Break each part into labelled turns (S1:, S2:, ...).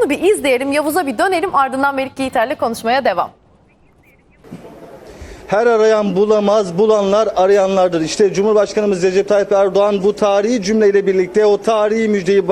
S1: Onu bir izleyelim, Yavuz'a bir dönelim ardından Melik Yiğiter'le konuşmaya devam.
S2: Her arayan bulamaz, bulanlar arayanlardır. İşte Cumhurbaşkanımız Recep Tayyip Erdoğan bu tarihi cümleyle birlikte o tarihi müjdeyi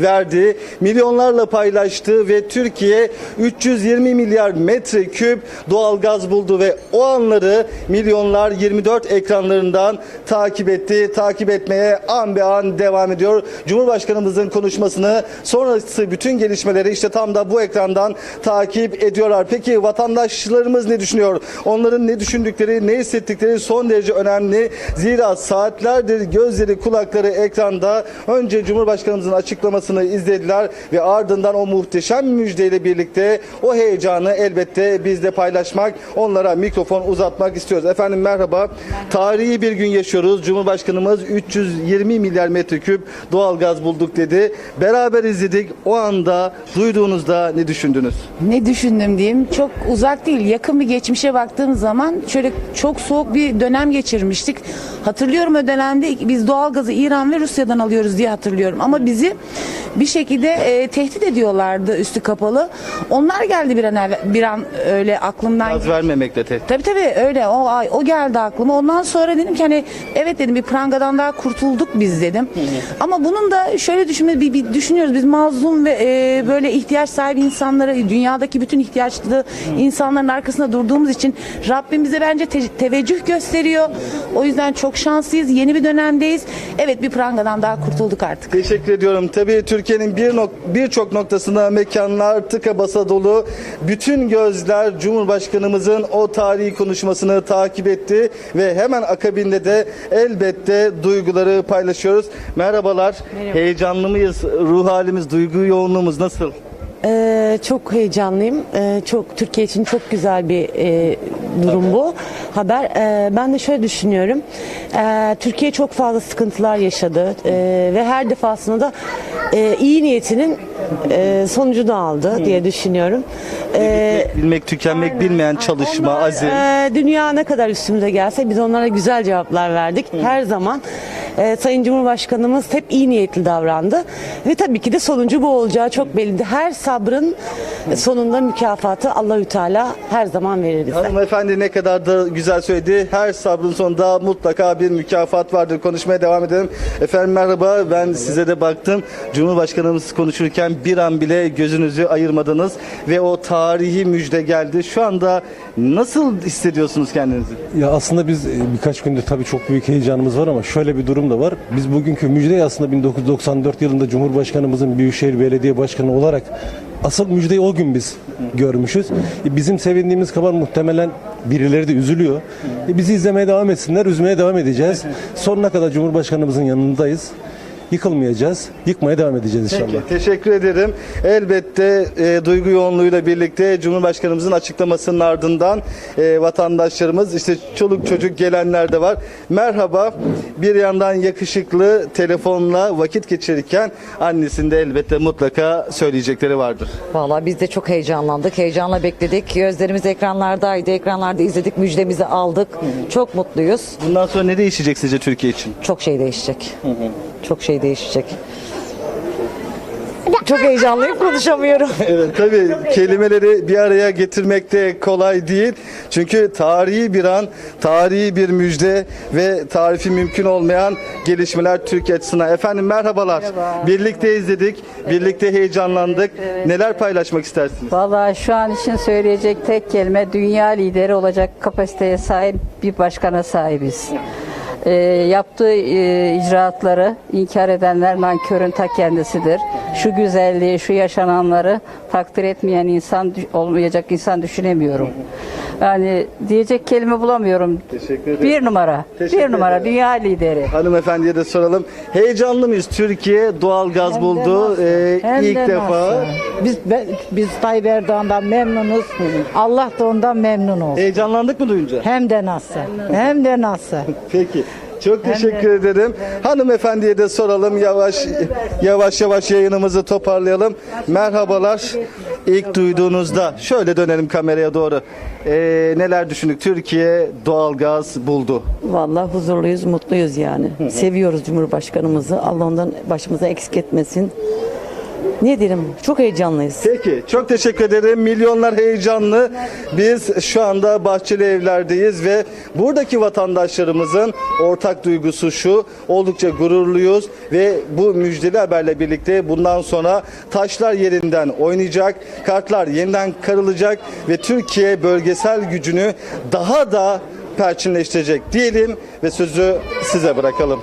S2: verdi. Milyonlarla paylaştı ve Türkiye 320 milyar metreküp doğal gaz buldu ve o anları milyonlar 24 ekranlarından takip etti. Takip etmeye an be an devam ediyor. Cumhurbaşkanımızın konuşmasını sonrası bütün gelişmeleri işte tam da bu ekrandan takip ediyorlar. Peki vatandaşlarımız ne düşünüyor? Onların ne düşündükleri, ne hissettikleri son derece önemli. Zira saatlerdir gözleri, kulakları ekranda. Önce Cumhurbaşkanımızın açıklamasını izlediler ve ardından o muhteşem müjdeyle birlikte o heyecanı elbette biz de paylaşmak, onlara mikrofon uzatmak istiyoruz. Efendim merhaba. Tarihi bir gün yaşıyoruz. Cumhurbaşkanımız 320 milyar metreküp doğal gaz bulduk dedi. Beraber izledik. O anda duyduğunuzda ne düşündünüz?
S3: Ne düşündüm diyeyim çok uzak değil yakın bir geçmişe baktığım zaman şöyle çok soğuk bir dönem geçirmiştik. Hatırlıyorum o dönemde biz doğalgazı İran ve Rusya'dan alıyoruz diye hatırlıyorum ama bizi bir şekilde e, tehdit ediyorlardı üstü kapalı. Onlar geldi bir an evvel- bir an öyle aklımdan
S2: Gaz vermemekle tehdit.
S3: Tabii tabii öyle o ay o geldi aklıma. Ondan sonra dedim ki hani evet dedim bir prangadan daha kurtulduk biz dedim. Ama bunun da şöyle düşünme bir, bir düşünüyoruz biz mazlum ve e, böyle ihtiyaç sahibi insanları dünyadaki bütün ihtiyaçlı insanların arkasında durduğumuz için Rabbim bize bence te- teveccüh gösteriyor. O yüzden çok şanslıyız. Yeni bir dönemdeyiz. Evet bir prangadan daha kurtulduk artık.
S2: Teşekkür ediyorum. Tabii Türkiye'nin bir nok- birçok noktasında mekanlar tıka basa dolu. Bütün gözler Cumhurbaşkanımızın o tarihi konuşmasını takip etti ve hemen akabinde de elbette duyguları paylaşıyoruz. Merhabalar. Heyecanlı mıyız? Ruh halimiz, duygu yoğunluğumuz nasıl?
S4: Ee, çok heyecanlıyım. Ee, çok Türkiye için çok güzel bir e, durum bu haber. Ee, ben de şöyle düşünüyorum. Ee, Türkiye çok fazla sıkıntılar yaşadı Ee, ve her defasında da e, iyi niyetinin e, sonucunu aldı diye düşünüyorum. Ee,
S2: Bilmek, tükenmek bilmeyen çalışma,
S4: onlar,
S2: azim.
S4: e, dünya ne kadar üstümüze gelse biz onlara güzel cevaplar verdik. Her zaman e, Sayın Cumhurbaşkanımız hep iyi niyetli davrandı. Ve tabii ki de sonuncu bu olacağı çok belliydi. Her sabrın sonunda mükafatı Allahü Teala her zaman verir bize.
S2: Hanımefendi ne kadar da güzel söyledi. Her sabrın sonunda mutlaka bir mükafat vardır. Konuşmaya devam edelim. Efendim merhaba. Ben size de baktım. Cumhurbaşkanımız konuşurken bir an bile gözünüzü ayırmadınız ve o tarihi müjde geldi. Şu anda nasıl hissediyorsunuz kendinizi?
S5: Ya aslında biz e, birkaç gündür tabii çok büyük heyecanımız var ama şöyle bir durum da var. Biz bugünkü müjdeyi aslında 1994 yılında Cumhurbaşkanımızın Büyükşehir Belediye Başkanı olarak asıl müjdeyi o gün biz görmüşüz. E, Bizim sevindiğimiz kadar muhtemelen birileri de üzülüyor. E, Bizi izlemeye devam etsinler, üzmeye devam edeceğiz. Sonuna kadar Cumhurbaşkanımızın yanındayız. Yıkılmayacağız, yıkmaya devam edeceğiz inşallah.
S2: Peki, teşekkür ederim. Elbette e, duygu yoğunluğuyla birlikte Cumhurbaşkanımızın açıklamasının ardından e, vatandaşlarımız işte çoluk çocuk gelenler de var. Merhaba. Bir yandan yakışıklı telefonla vakit geçirirken annesinde elbette mutlaka söyleyecekleri vardır.
S6: Vallahi biz de çok heyecanlandık. Heyecanla bekledik. Gözlerimiz ekranlardaydı. Ekranlarda izledik. Müjdemizi aldık. Çok mutluyuz.
S2: Bundan sonra ne değişecek sizce Türkiye için?
S6: Çok şey değişecek. Çok şey değişecek. Çok heyecanlıyım konuşamıyorum.
S2: Evet tabii kelimeleri bir araya getirmek de kolay değil. Çünkü tarihi bir an, tarihi bir müjde ve tarifi mümkün olmayan gelişmeler Türkiye açısından. Efendim merhabalar. Birlikte izledik, birlikte heyecanlandık. Neler paylaşmak istersiniz?
S7: Vallahi şu an için söyleyecek tek kelime dünya lideri olacak kapasiteye sahip bir başkana sahibiz. Ee, yaptığı e, icraatları inkar edenler nankörün ta kendisidir. Şu güzelliği, şu yaşananları takdir etmeyen insan olmayacak insan düşünemiyorum. Yani diyecek kelime bulamıyorum.
S2: Teşekkür ederim.
S7: Bir numara.
S2: Teşekkür
S7: bir numara
S2: ederim.
S7: dünya lideri.
S2: Hanımefendiye de soralım. Heyecanlı mıyız? Türkiye doğal gaz
S7: Hem de
S2: buldu.
S7: nasıl,
S2: Ee,
S7: hem
S2: ilk
S7: de
S2: defa.
S7: nasıl.
S8: Biz be- biz Tayyip Erdoğan'dan memnunuz. Allah da ondan memnun olsun.
S2: Heyecanlandık mı duyunca?
S8: Hem de nasıl? Hem de nasıl?
S2: Peki. Çok teşekkür ederim. Hanımefendiye de soralım yavaş yavaş yavaş yayınımızı toparlayalım. Merhabalar. İlk duyduğunuzda şöyle dönelim kameraya doğru. Ee, neler düşündük? Türkiye doğalgaz buldu.
S9: Vallahi huzurluyuz, mutluyuz yani. Seviyoruz Cumhurbaşkanımızı. Allah ondan başımıza eksik etmesin. Ne derim? Çok heyecanlıyız.
S2: Peki çok teşekkür ederim. Milyonlar heyecanlı. Biz şu anda Bahçeli Evler'deyiz ve buradaki vatandaşlarımızın ortak duygusu şu. Oldukça gururluyuz ve bu müjdeli haberle birlikte bundan sonra taşlar yerinden oynayacak, kartlar yeniden karılacak ve Türkiye bölgesel gücünü daha da perçinleştirecek diyelim ve sözü size bırakalım.